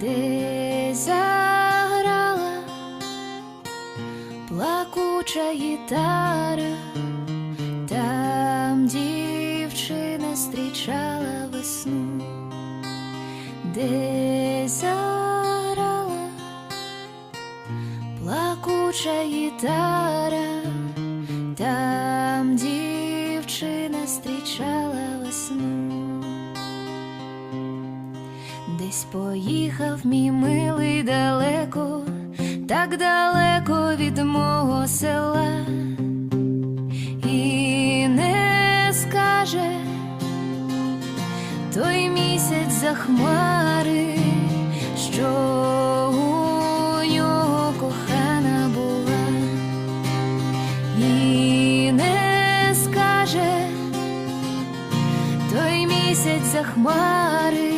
де заграла плакуча гітара, там дівчина зустрічала весну, де заграла плакуча гітара, там дівчина зустрічала весну. Десь поїхав мій милий далеко, так далеко від мого села, і не скаже той місяць за хмари, що у нього кохана була, і не скаже той місяць за хмари.